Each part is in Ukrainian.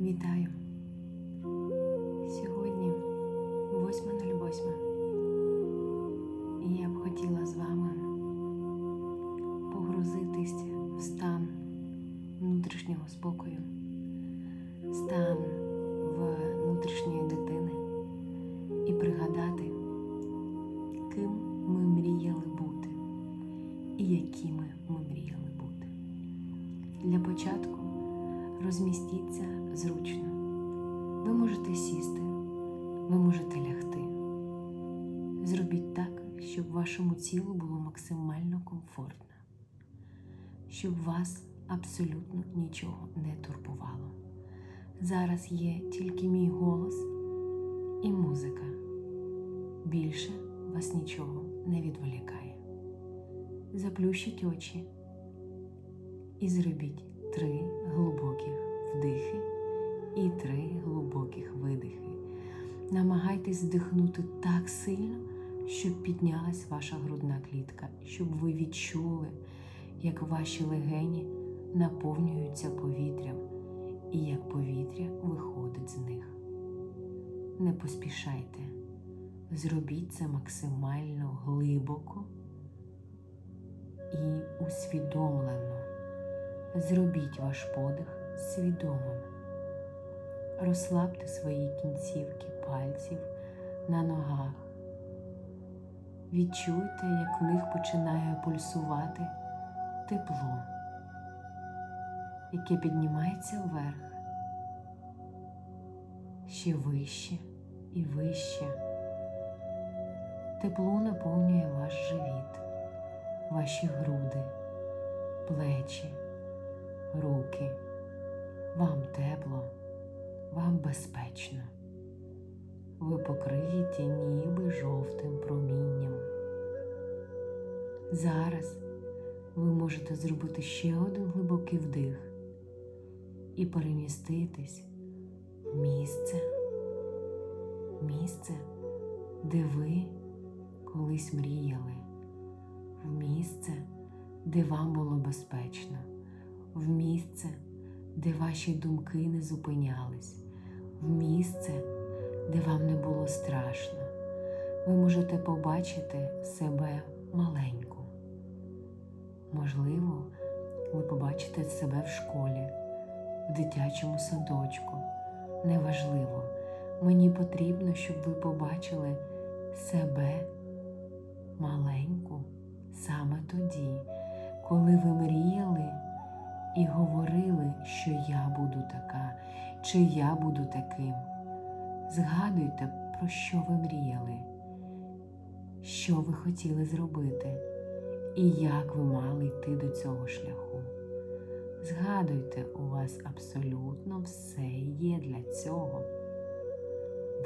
Вітаю! Розмістіться зручно. Ви можете сісти, ви можете лягти. Зробіть так, щоб вашому тілу було максимально комфортно, щоб вас абсолютно нічого не турбувало. Зараз є тільки мій голос і музика. Більше вас нічого не відволікає. Заплющіть очі і зробіть три глибоких вдихи і три глибоких видихи. Намагайтесь вдихнути так сильно, щоб піднялась ваша грудна клітка, щоб ви відчули, як ваші легені наповнюються повітрям і як повітря виходить з них. Не поспішайте, зробіть це максимально глибоко і усвідомлено. Зробіть ваш подих свідомим. Розслабте свої кінцівки пальців на ногах. Відчуйте, як в них починає пульсувати тепло, яке піднімається вверх, ще вище і вище. Тепло наповнює ваш живіт, ваші груди, плечі руки. Вам тепло, вам безпечно. Ви покриті ніби жовтим промінням. Зараз ви можете зробити ще один глибокий вдих і переміститись в місце, місце, де ви колись мріяли, в місце, де вам було безпечно в місце, де ваші думки не зупинялись, в місце, де вам не було страшно. Ви можете побачити себе маленьку. Можливо, ви побачите себе в школі, в дитячому садочку. Неважливо. Мені потрібно, щоб ви побачили себе маленьку саме тоді, коли ви мріяли і говорили, що я буду така, чи я буду таким. Згадуйте, про що ви мріяли, що ви хотіли зробити, і як ви мали йти до цього шляху. Згадуйте, у вас абсолютно все є для цього.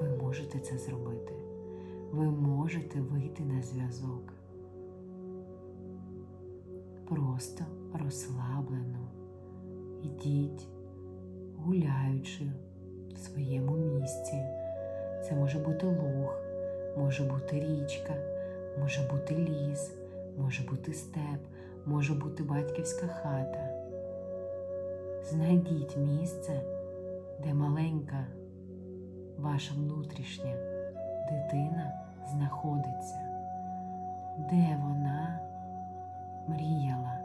Ви можете це зробити. Ви можете вийти на зв'язок. Просто розслаблено Ідіть, гуляючи в своєму місці. Це може бути луг, може бути річка, може бути ліс, може бути степ, може бути батьківська хата. Знайдіть місце, де маленька ваша внутрішня дитина знаходиться, де вона мріяла,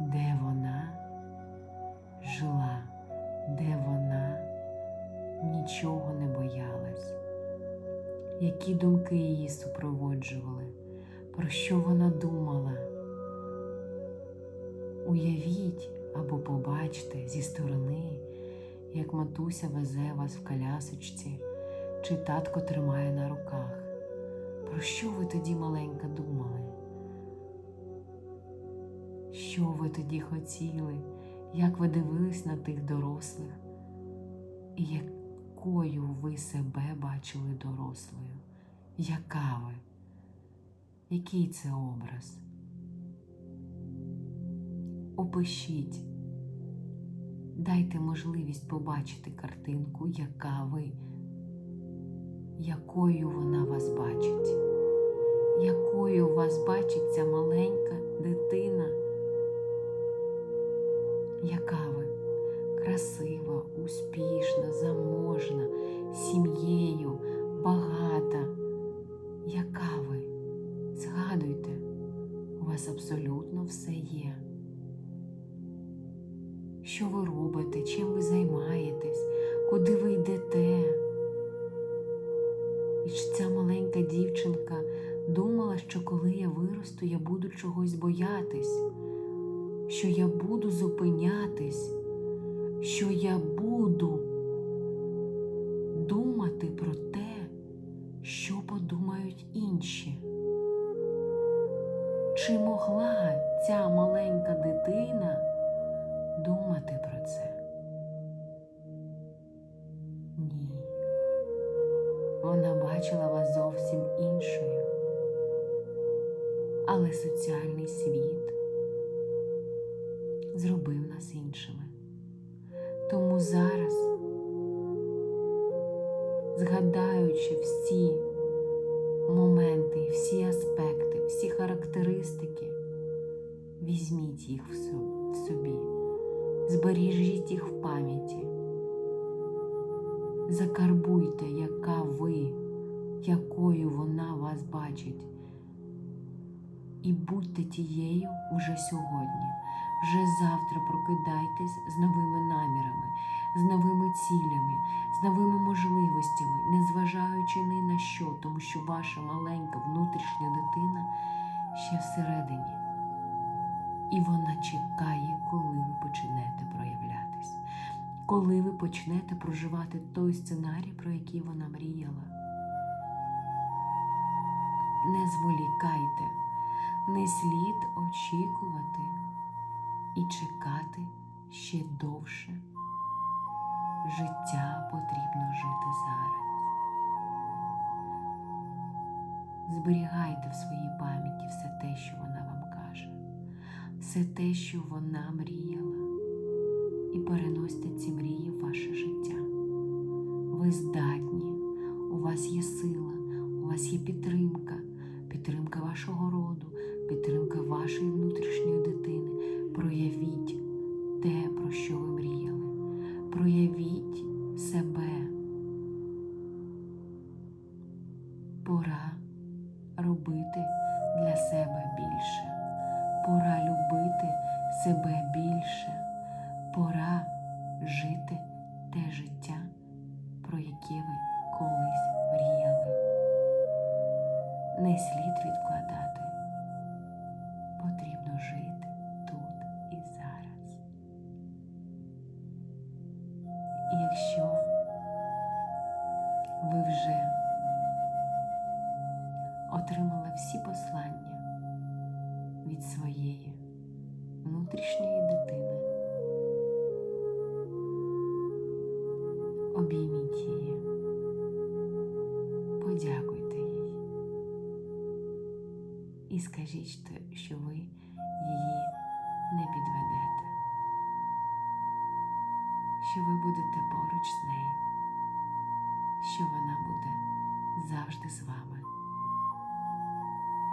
де вона які думки її супроводжували, про що вона думала. Уявіть або побачте зі сторони, як матуся везе вас в колясочці, чи татко тримає на руках. Про що ви тоді маленька думали? Що ви тоді хотіли? як ви дивились на тих дорослих, і якою ви себе бачили дорослою? Яка ви? Який це образ? Опишіть, дайте можливість побачити картинку, яка ви, якою вона вас бачить, якою вас бачить ця маленька дитина яка ви? красива, успішна, заможна, буду чогось боятись, що я буду зупинятись, що я буду думати про те, що подумають інші. Чи могла ця маленька дитина думати про це? Ні. Вона бачила вас зовсім іншою. Але соціальний світ зробив нас іншими. Тому зараз, згадаючи всі моменти, всі аспекти, всі характеристики, візьміть їх в собі, збережіть їх в пам'яті, закарбуйте, яка ви, якою вона вас бачить. І будьте тією уже сьогодні. Вже завтра прокидайтесь з новими намірами, з новими цілями, з новими можливостями, незважаючи ні на що, тому що ваша маленька внутрішня дитина ще всередині. І вона чекає, коли ви почнете проявлятись, коли ви почнете проживати той сценарій, про який вона мріяла. Не зволікайте, не слід очікувати і чекати ще довше. Життя потрібно жити зараз. Зберігайте в своїй пам'яті все те, що вона вам каже, все те, що вона мріяла, і переносьте ці мрії в ваше життя. Ви здатні, у вас є сила, у вас є підтримка, підтримка вашого роду, підтримка вашої внутрішньої дитини. Проявіть те, про що ви мріяли. Проявіть себе. Пора робити для себе більше. Пора любити себе більше. Пора жити те життя, про яке ви колись мріяли. Не слід відкладати. Якщо ви вже отримали всі послання від своєї внутрішньої дитини, обійміть її, подякуйте їй і скажіть, що- ви її не підведете, що ви будете поруч з нею, що вона буде завжди з вами,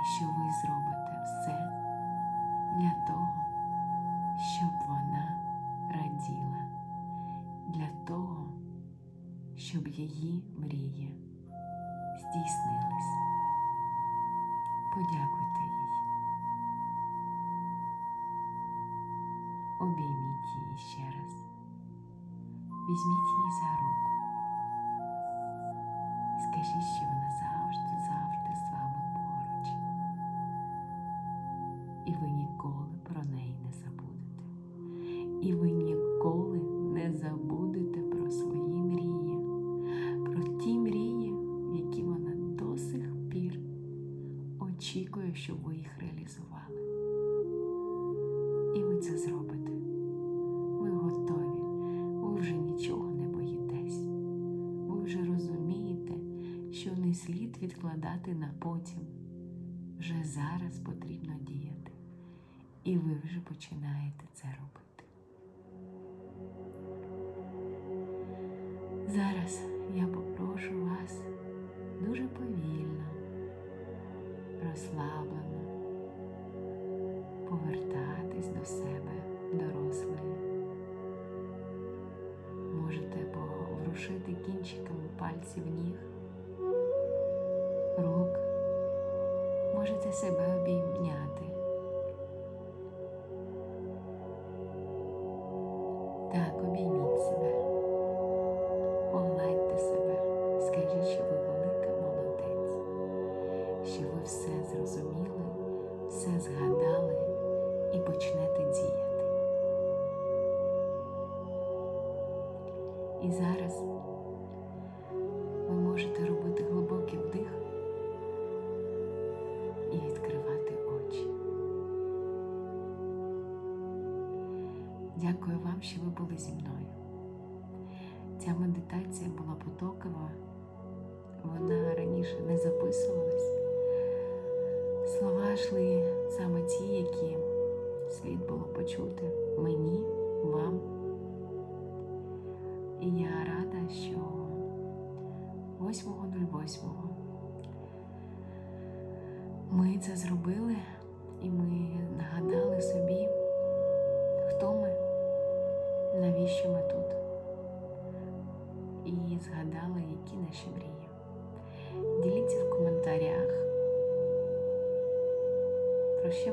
і що ви зробите все для того, щоб вона раділа, для того, щоб її мрії Візьміть її за руку. Скажіть, що вона завжди, завжди з вами поруч. І ви ніколи про неї не забудете. І ви ніколи не забудете про свої мрії, про ті мрії, які вона до сих пір очікує, щоб ви їх реалізували. І ви це зробите. Відкладати на потім. Вже зараз потрібно діяти. І ви вже починаєте це робити. Зараз я попрошу вас дуже повільно, розслаблено повертатись до себе дорослої. Можете поворушити кінчиками пальців ніг, рук. Можете себе обійняти. Так, обійміть себе, погладьте себе, скажіть, що ви велика молодець, що ви все зрозуміли, все згадали і почнете діяти. І зараз ви можете зі мною. Ця медитація була потокова, вона раніше не записувалась. Слова йшли саме ті, які слід було почути мені, вам. І я рада, що 8.08 ми це зробили, і ми нагадали собі, про що